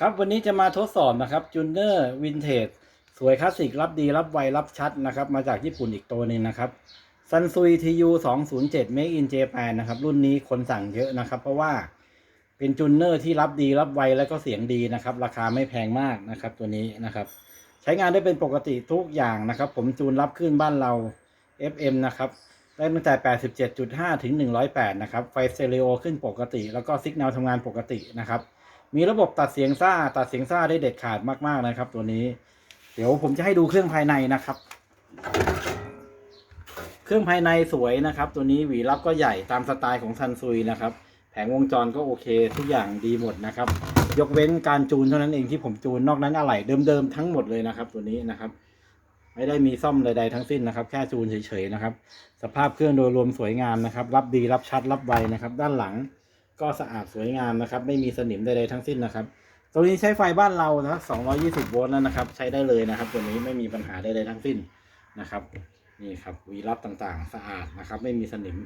ครับวันนี้จะมาทดสอบนะครับจูเนอร์วินเทจสวยคลาสสิก รับดีรับไว รับชัดนะครับ มาจากญี่ปุ่นอีกตัวหนึ่งนะครับซันซุยทียูสองศูนย์เจ็ดเมกอินเจแปนนะครับ รุ่นนี้คนสั่งเยอะนะครับ เพราะว่าเป็นจูเนอร์ที่รับดีรับไวแล้วก็เสียงดีนะครับ ราคาไม่แพงมากนะครับ ตัวนี้นะครับ ใช้งานได้เป็นปกติทุกอย่างนะครับ ผมจูนรับขึ้นบ้านเรา FM นะครับได้ตั้งแต่ 87.5 ถึง 108 นะครับ ไฟสเตอริโอขึ้นปกติ แล้วก็ซิกแนลทำงานปกตินะครับ มีระบบตัดเสียงซ่า ตัดเสียงซ่าได้เด็ดขาดมากๆนะครับ ตัวนี้ เดี๋ยวผมจะให้ดูเครื่องภายในนะครับ เครื่องภายในสวยนะครับ ตัวนี้หวีรับก็ใหญ่ตามสไตล์ของซันซุยนะครับ แผงวงจรก็โอเค ทุกอย่างดีหมดนะครับ ยกเว้นการจูนเท่านั้นเองที่ผมจูนนอกนั้นอะไหล่เดิมๆทั้งหมดเลยนะครับ ตัวนี้นะครับ ไม่ได้มีซ่อมใดๆทั้งสิ้นนะครับ แค่จูนเฉยๆนะครับ สภาพเครื่องโดยรวมสวยงามนะครับ รับดีรับชัดรับไวนะครับ ด้านหลัง ก็สะอาดสวยงามนะครับ ไม่มีสนิมใดๆทั้งสิ้นนะครับ ตัวนี้ใช้ไฟบ้านเรานะ220 โวลต์แล้วนะครับ ใช้ได้เลยนะครับ ตัวนี้ไม่มีปัญหาใดๆทั้งสิ้นนะครับ นี่ครับวีรับต่างๆ สะอาดนะครับ ไม่มีสนิม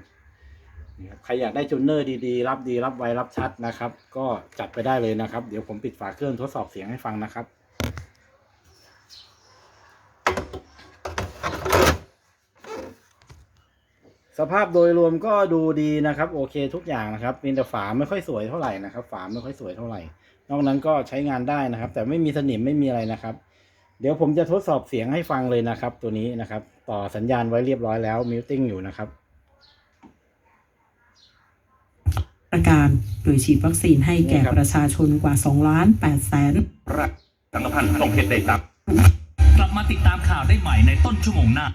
นี่ครับใครอยากได้จูนเนอร์ดีๆ รับดีรับไวรับชัดนะครับ ก็จัดไปได้เลยนะครับ เดี๋ยวผมปิดฝาเครื่องทดสอบเสียงให้ฟังนะครับ สภาพโดยรวมก็ดูดีนะครับ โอเคทุกอย่างนะครับมีแต่ฝาไม่ค่อยสวยเท่าไหร่นะครับ ฝาไม่ค่อยสวยเท่าไหร่ นอกนั้นก็ใช้งานได้นะครับ แต่ไม่มีสนิมไม่มีอะไรนะครับ เดี๋ยวผมจะทดสอบเสียงให้ฟังเลยนะครับ ตัวนี้นะครับ ต่อสัญญาณไว้เรียบร้อยแล้วมิวติ้งอยู่นะครับ ประการโดยฉีดวัคซีนให้แก่นี่ครับประชาชนกว่า2ล้าน8แสนรักสังกพันธ์ต้องเพชรได้ตับกลับมาติดตามข่าวได้ใหม่ในต้นชั่วโมงหน้า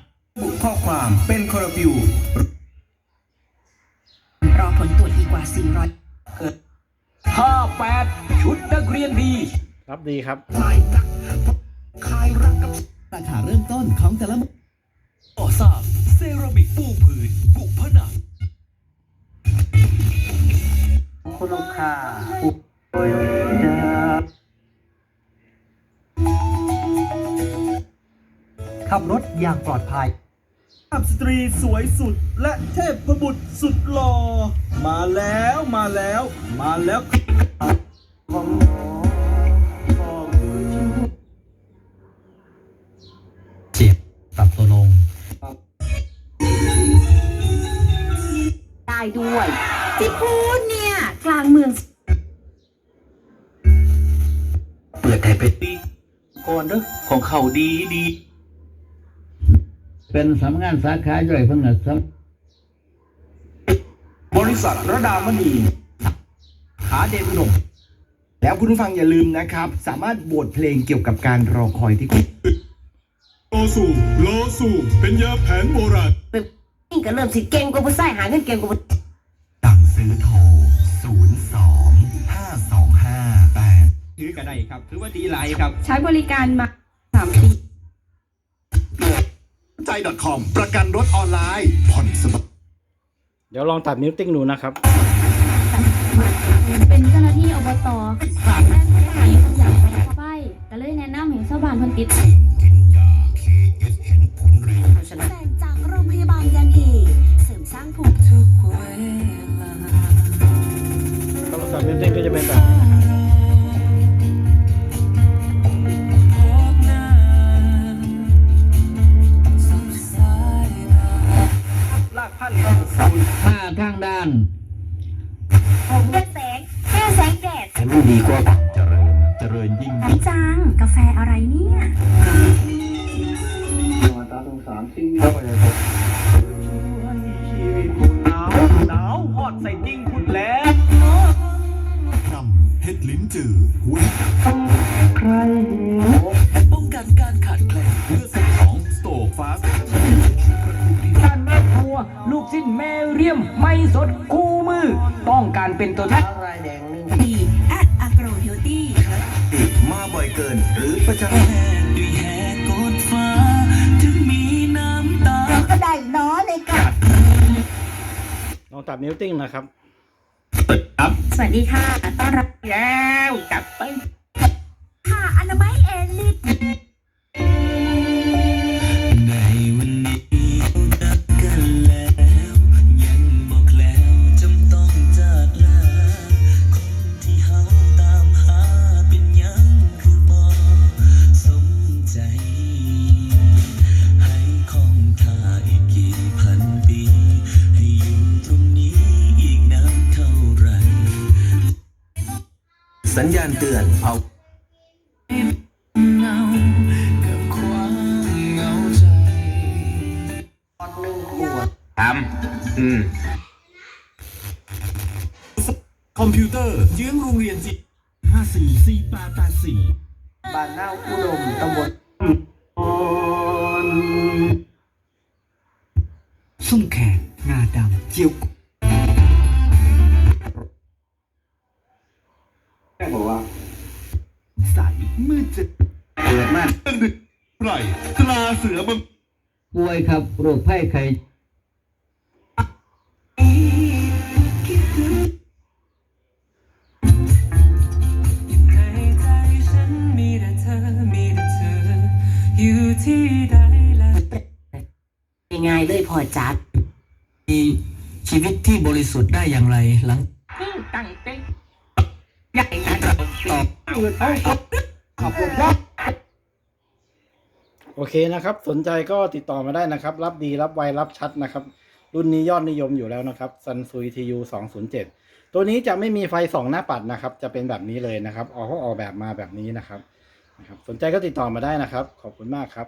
บุข้อความเป็นคอร์ฟิว รอผลตรวจอีกกว่า 400 58 ชุดนักเรียนดี รับดีครับราคาเริ่มต้นของแต่ละก่อสร้างเซรามิกปูพื้นบุผนังคุณลูกค้าขับรถอย่างปลอดภัย อับสตรีสวยสุดและเทพบุตรสุดหล่อมาแล้วมาแล้วมาแล้วเจ็บปรับตัวลง ได้ด้วยที่พูดเนี่ย กลางเมืองเปิดไทยเป็ดดีก่อนเด้อของเขาดีดี เป็นสำนักงานสาขาย่อยเพิ่งนะครับริษัทระดามณีขาเดนหนมแล้วคุณผู้ฟังอย่าลืมนะครับ สามารถโหวตเพลงเกี่ยวกับการรอคอยที่คุณโลสูโลสูเป็นยาแผนโบราณนี่ก็เริ่มสิเก่งกว่าผู้ชายหาเงินเก่งกว่าผู้สั่งซื้อโทร 0 2 5 2 5 8ถือกันได้ครับ ถือว่าดีหลายครับ ใช้บริการมาสามปี ใจ .com ประกันรถออนไลน์ผ่อนสบายเดี๋ยวลองตัดมิวติ้งดูนะครับ เป็นเจ้าหน้าที่อบตแม่นผู้ใหญ่อยากไปเข้าไปก็เลยแนะนำให้ชาวบ้านเพิ่นติด ถ้าทางด้านผมแค่แสงแค่แสงแดดให้มันดีกว่าเจริญ เจริญยิ่งพี่จัง กาแฟอะไรเนี่ยหนาวหนาวหอดใส่จริงคุณแล้วคำเฮ็ดลิ้นจือหัวป้องกันการขาดแคลนเพื่อสมองสโตฟาสท่านแม่ครัว ลูกชิ้นแม่เรียมไม่ สดคู่มือต้องการเป็นตัวแทนดีแอดอะโกรเฮลตี้มาบ่อยเกินหรือประจด้วยแหกกดฟ้า ถึงมีน้ำตาก็ได้น้อเลยค่ะลองตัดมิวติ้งนะครับ สวัสดีค่ะ ต้อนรับแล้ ญญาณเตือนเอาเงากับความเหงาใจทำอืม คอมพิวเตอร์เยื้องโรงเรียนจีห้าสี่สี่แปดแปดสี่บ้านนาอุดมตำบล มืดจะเปิดมากดึกไรตราเสือมังป่วยครับโรคไข้ไข้ง่ายเลยพอจัดมีชีวิตที่บริสุทธิ์ได้อย่างไรหลัง โอเคนะครับ สนใจก็ติดต่อมาได้นะครับ รับดีรับไวรับชัดนะครับ รุ่นนี้ยอดนิยมอยู่แล้วนะครับซันซุยทีวี207ตัวนี้จะไม่มีไฟสองหน้าปัดนะครับ จะเป็นแบบนี้เลยนะครับออกเขาออกแบบมาแบบนี้นะครับนะครับ สนใจก็ติดต่อมาได้นะครับ ขอบคุณมากครับ